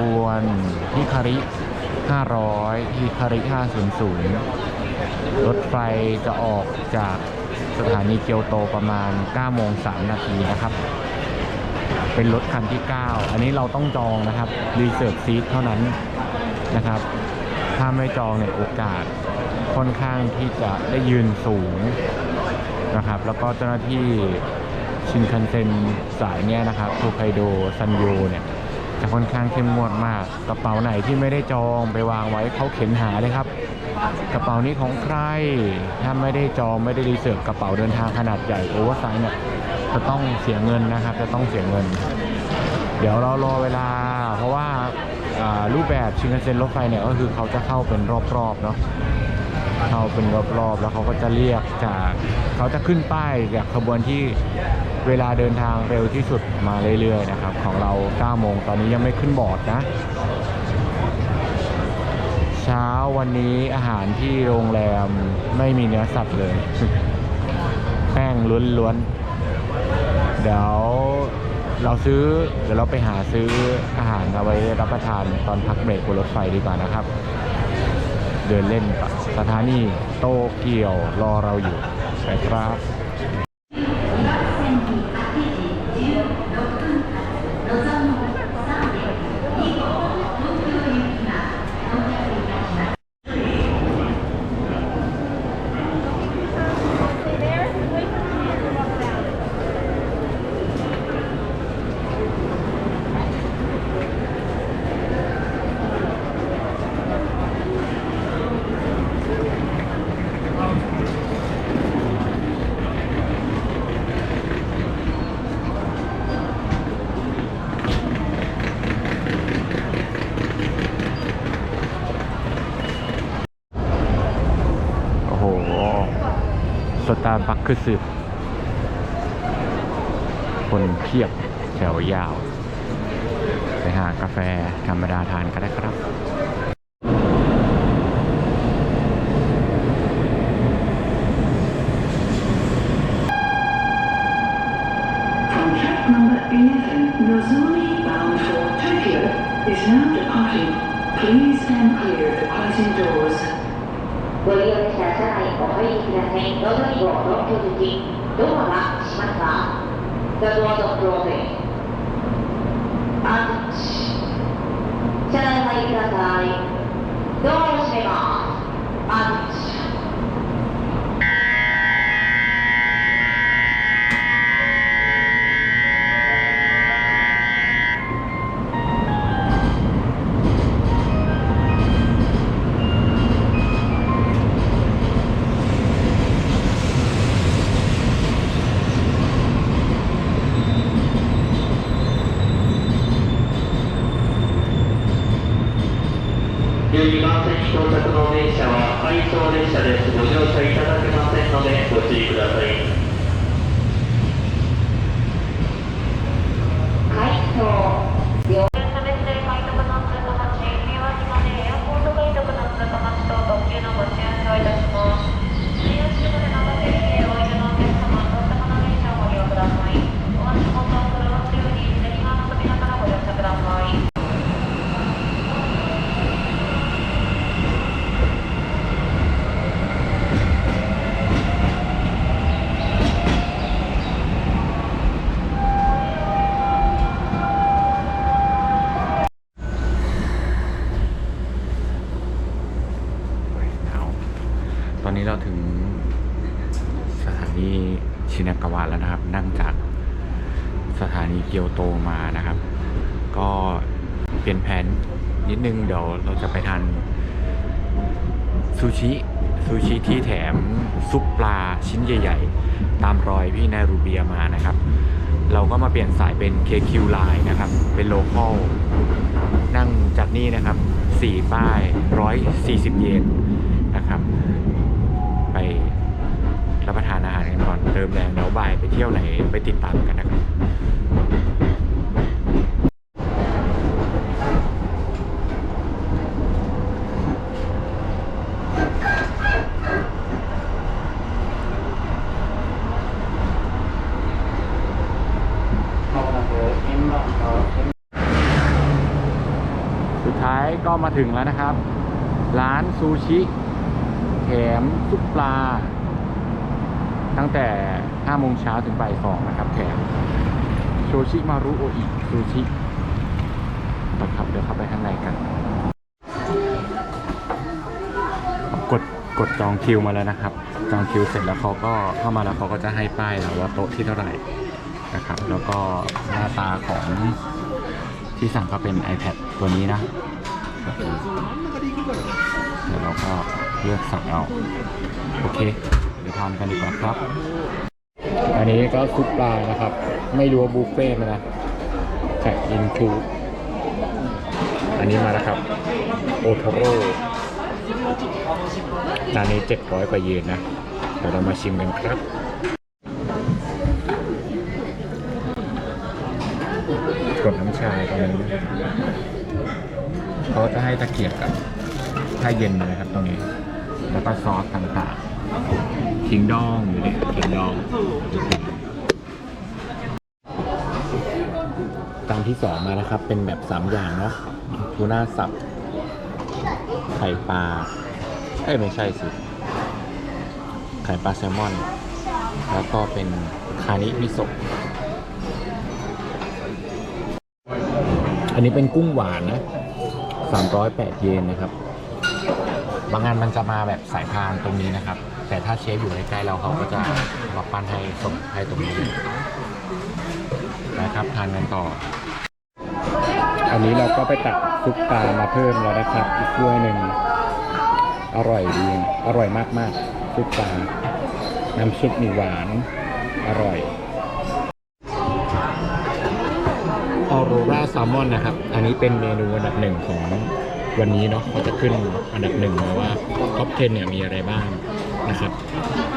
บวนฮิคาริ 500ฮิคาริ 500 รถไฟจะออกจากสถานีเกียวโตประมาณ9โมง3นาทีนะครับ เป็นรถคันที่ 9 อันนี้เราต้องจองนะครับรีเซิร์ e ซีทเท่านั้นนะครับ ถ้าไม่จองเนี่ยโอกาสค่อนข้างที่จะได้ยืนสูงนะครับ แล้วก็เจ้าหน้าที่ชินคันเซ็นสายเนี่ยนะครับโทไคโดซันโยเนี่ย จะค่อนข้างเข้มงวดมาก กระเป๋าไหนที่ไม่ได้จองไปวางไว้เขาเข็นหาเลยครับ กระเป๋านี้ของใคร ถ้าไม่ได้จองไม่ได้รีเสิร์ฟกระเป๋าเดินทางขนาดใหญ่โอเวอร์ไซส์เนี่ยจะต้องเสียเงินนะครับ จะต้องเสียเงิน เดี๋ยวเรารอเวลา เพราะว่ารูปแบบชินคันเซ็นรถไฟเนี่ยก็คือเขาจะเข้าเป็นรอบๆเนาะเข้าเป็นรอบๆ แล้วเขาก็จะเรียกจากเขาจะขึ้นป้ายจากขบวนที่ เวลาเดินทางเร็วที่สุดมาเรื่อยๆนะครับ ของเรา 9 โมงตอนนี้ยังไม่ขึ้นบอร์ดนะ เช้าวันนี้อาหารที่โรงแรมไม่มีเนื้อสัตว์เลย แป้งล้วนๆ เดี๋ยวเราซื้อเดี๋ยวเราไปหาซื้ออาหารเอาไว้รับประทานตอนพักเบรกบนรถไฟดีกว่านะครับ เดินเล่นสถานีโตเกียวรอเราอยู่นะครับ โอ้โห สตาร์บั คคือสืบคนเพียบแถวยาว ไปหากาแฟธรรมดาทานก็ได้ครับ From track number 11, Nozomi bound for Tokyo is now departing. Please stand clear of the closing doors. ご利用者車内お入りください。のぞみ号6居口、ドアが閉まります。The doors of closing. あ車内お入りください。ドアを閉めます。あ นีชินากาวะแล้วนะครับ นั่งจากสถานีเกียวโตมานะครับ ก็เปลี่ยนแผนนิดนึงเดี๋ยวเราจะไปทานซูชิซูชิที่แถมซุปปลาชิ้นใหญ่ ๆ ตามรอยพี่นารูเบียมานะครับ เราก็มาเปลี่ยนสายเป็น KQ Line นะครับ เป็นโลคอลนั่งจากนี่นะครับ 4 ป้าย 140 เยนนะครับ ไปรับประทานอาหาร ก่อนเติมแรงแล้วบ่ายไปเที่ยวไหนไปติดตามกันนะครับสุดท้ายก็มาถึงแล้วนะครับ ร้านซูชิแถมซุปปลา ตั้งแต่5โมงเช้าถึงบ่าย2นะครับแถมโชชิมารุโออิซูชินะครับเดี๋ยวเข้าไปข้างในกัน กดกดจองคิวมาแล้วนะครับ จองคิวเสร็จแล้วเขาก็เข้ามาแล้วเขาก็จะให้ป้ายเราว่าโต๊ะที่เท่าไหร่นะครับ แล้วก็หน้าตาของที่สั่งก็เป็น iPad ตัวนี้นะเดี๋ยวเราก็เลือกสั่งเอา โอเค เดี๋ยวทานกันดีกว่าครับ อันนี้ก็ซุปปลานะครับ ไม่รู้ว่าบุฟเฟ่ต์ไหมนะแต่อินทูอันนี้มาแล้วครับ โอโทโร่จานนี้ 700 กว่าเยนนะ เดี๋ยวเรามาชิมกันครับ กดน้ำชาตรงนี้เขาจะให้ตะเกียบกับถ้าเย็นเลยครับตรงนี้ แล้วก็ซอสต่างๆ คิงดองอยู่เนี่ยคิงดองจานที่สองมานะครับ เป็นแบบสามอย่างเนาะทูน่าสับ ไข่ปลา เอ้ยไม่ใช่สิ ไข่ปลาแซลมอน แล้วก็เป็นคานิมิโซะ อันนี้เป็นกุ้งหวานนะ308 เยนนะครับ บางงานมันจะมาแบบสายพานตรงนี้นะครับ แต่ถ้าเชฟอยู่ใกล้ๆเราเขาก็จะมาปั้นให้ส่งให้ตรงนี้นะครับทานกันต่อ อันนี้เราก็ไปตักซุปปลามาเพิ่มแล้วนะครับ อีกถ้วยหนึ่งอร่อยดีอร่อยมากๆซุปปลาน้ำซุปมีหวานอร่อยออโรราแซลมอนนะครับ อันนี้เป็นเมนูอันดับหนึ่งของวันนี้เนาะเขาจะขึ้นอันดับหนึ่งมาว่าท็อป10เนี่ยมีอะไรบ้าง นะครับ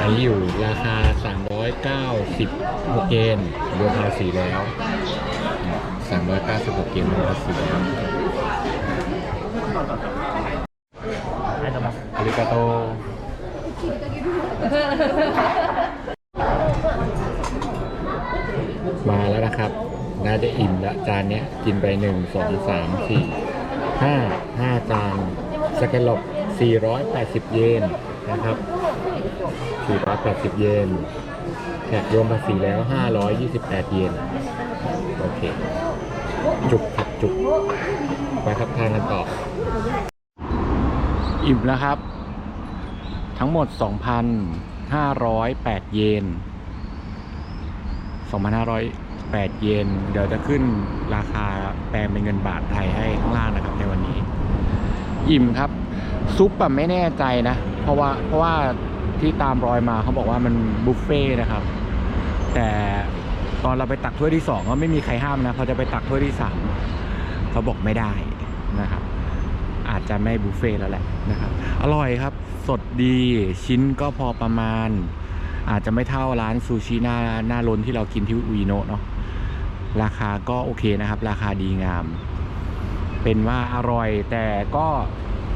อันนี้อยู่ราคา 396 เยนรวมภาษีแล้ว 396 เยนรวมภาษีแล้วอาริกาโตมาแล้วนะครับ น่าจะอิ่มละจานเนี้ย กินไปหนึ่งสองสามสี่ห้าห้าจานสแกลลบ480 เยน นะครับ480 เยนแขกรวมภาษีแล้ว 528 เยน โอเค จุกครับจุก ไปครับทานกันต่อ อิ่มแล้วครับ ทั้งหมด 2,508 เยน 2,508 เยน เดี๋ยวจะขึ้นราคาแปลงเป็นเงินบาทไทยให้ข้างล่างนะครับในวันนี้ อิ่มครับ ซุปแบบไม่แน่ใจนะ เพราะว่าเพราะว่าที่ตามรอยมาเขาบอกว่ามันบุฟเฟ่ต์นะครับ แต่ตอนเราไปตักถ้วยที่สองก็ไม่มีใครห้ามนะเขาจะไปตักถ้วยที่สามเขาบอกไม่ได้นะครับ อาจจะไม่บุฟเฟ่ต์แล้วแหละนะครับ อร่อยครับสดดีชิ้นก็พอประมาณ อาจจะไม่เท่าร้านซูชิหน้าหน้าล้นที่เรากินที่อุยโนะเนาะราคาก็โอเคนะครับ ราคาดีงาม เป็นว่าอร่อยแต่ก็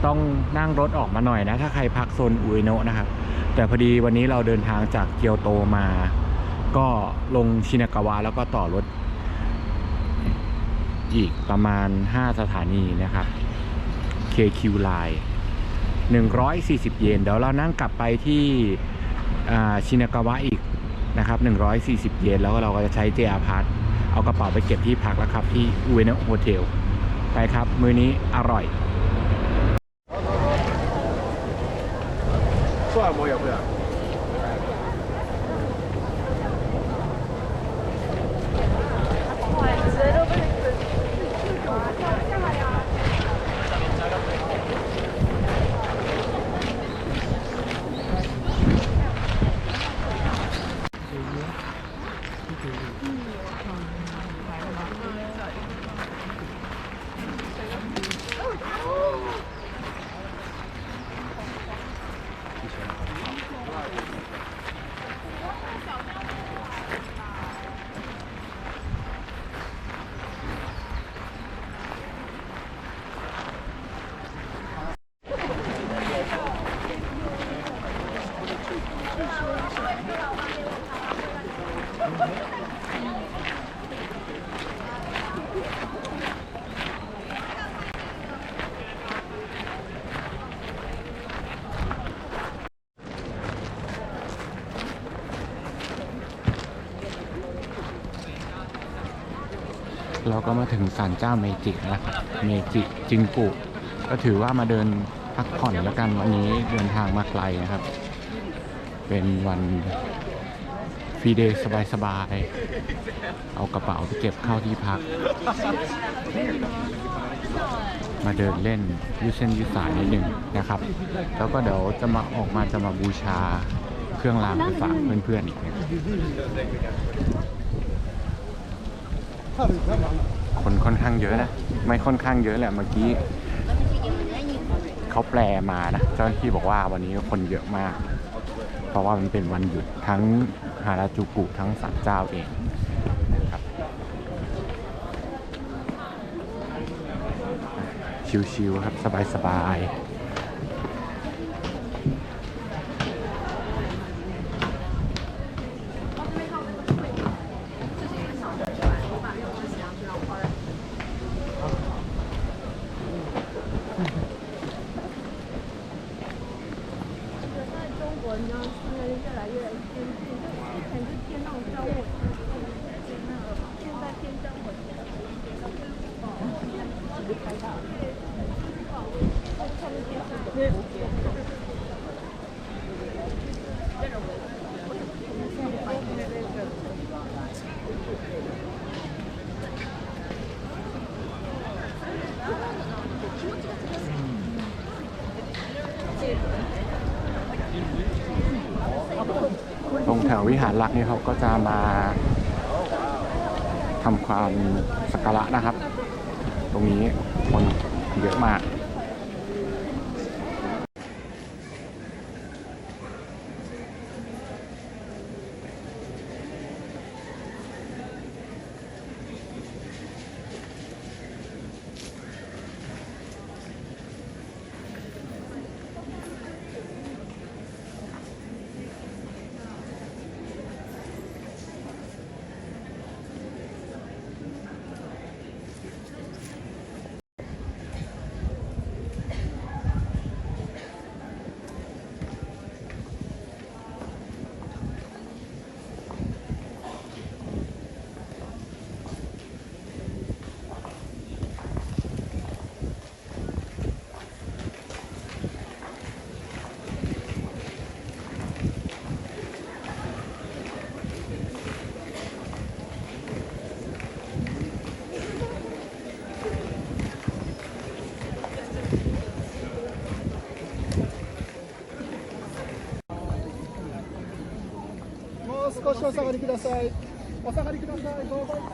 ต้องนั่งรถออกมาหน่อยนะ ถ้าใครพักโซนอุยโนะนะครับ แต่พอดีวันนี้เราเดินทางจากเกียวโตมา ก็ลงชินากาวะแล้วก็ต่อรถ อีกประมาณ 5 สถานีนะครับ KQ Line 140 เยน เดี๋ยวเรานั่งกลับไปที่อ่าชินากาวะอีกนะครับ 140 เยน แล้วเราก็จะใช้ JR Pass เอากระเป๋าไปเก็บที่พักแล้วครับ ที่อุเอเนะโฮเทลไปครับ มื้อนี้อร่อย 我也不了。 เราก็มาถึงศาลเจ้าเมจินะครับเมจิจิงกุก็ถือว่ามาเดินพักผ่อนแล้วกันวันนี้เดินทางมาไกลนะครับ เป็นวันฟรีเดย์สบายๆ เอากระเป๋าไปเก็บเข้าที่พัก มาเดินเล่นยืดเส้นยืดสายนิดหนึ่งนะครับ แล้วก็เดี๋ยวจะมาออกมาจะมาบูชาเครื่องรางไปฝากเพื่อนๆอีกนะ คนค่อนข้างเยอะนะ ไม่ค่อนข้างเยอะแหละเมื่อกี้เขาแปลมานะ เจ้าหน้าที่บอกว่าวันนี้คนเยอะมาก เพราะว่ามันเป็นวันหยุดทั้งฮาราจูกุทั้งสันเจ้าเองนะครับชิวๆครับสบาย中 ตรงแถววิหารหลักนี่เขาก็จะมาทำความสักการะนะครับ ตรงนี้คนเยอะมาก 少しお下がりください。お下がりください。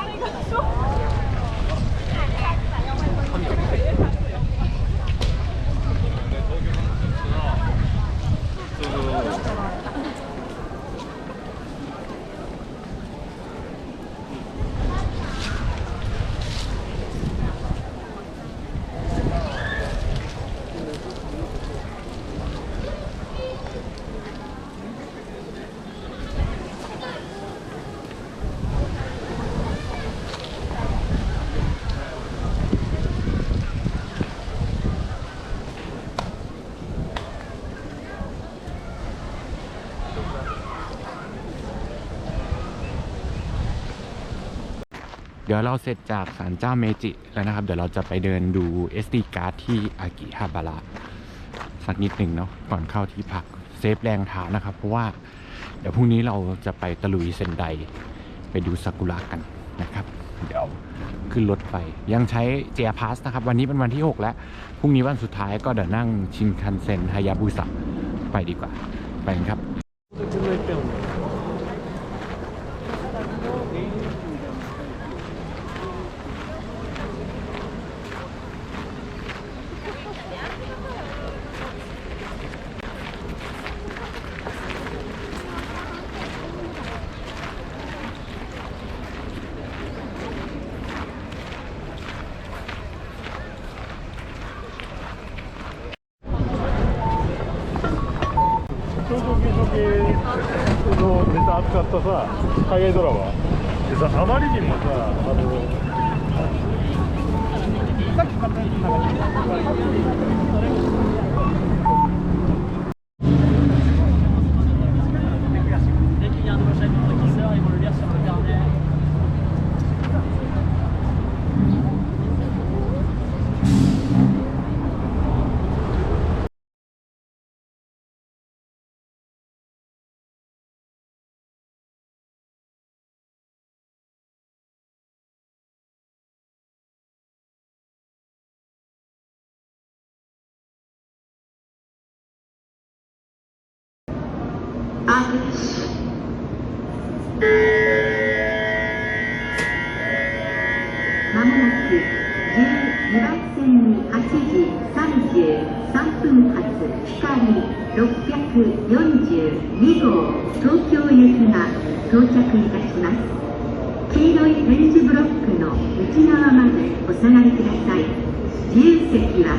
他那个说 ดี๋ยวเราเสร็จจากศาลเจ้าเมจิแล้วนะครับ เดี๋ยวเราจะไปเดินดู SD card ที่อากิฮาบาระสักนิดหนึ่งเนาะก่อนเข้าที่พักเซฟแรงเท้านะครับ เพราะว่าเดี๋ยวพรุ่งนี้เราจะไปตะลุยเซนไดไปดูซากุระกันนะครับ เดี๋ยวขึ้นรถไป ยังใช้เจียพาสนะครับ วันนี้เป็นวันที่ 6 แล้ว พรุ่งนี้วันสุดท้ายก็เดี๋ยวนั่งชินคันเซ็นฮายาบุสะไปดีกว่า ไปกันครับ 海外ドラマ？でさあまりにもさあのさっき買ったやつの中にまもなく12番線に8時33分発光642号東京行きが到着いたします黄色い点字ブロックの内側までお下がりください自由席は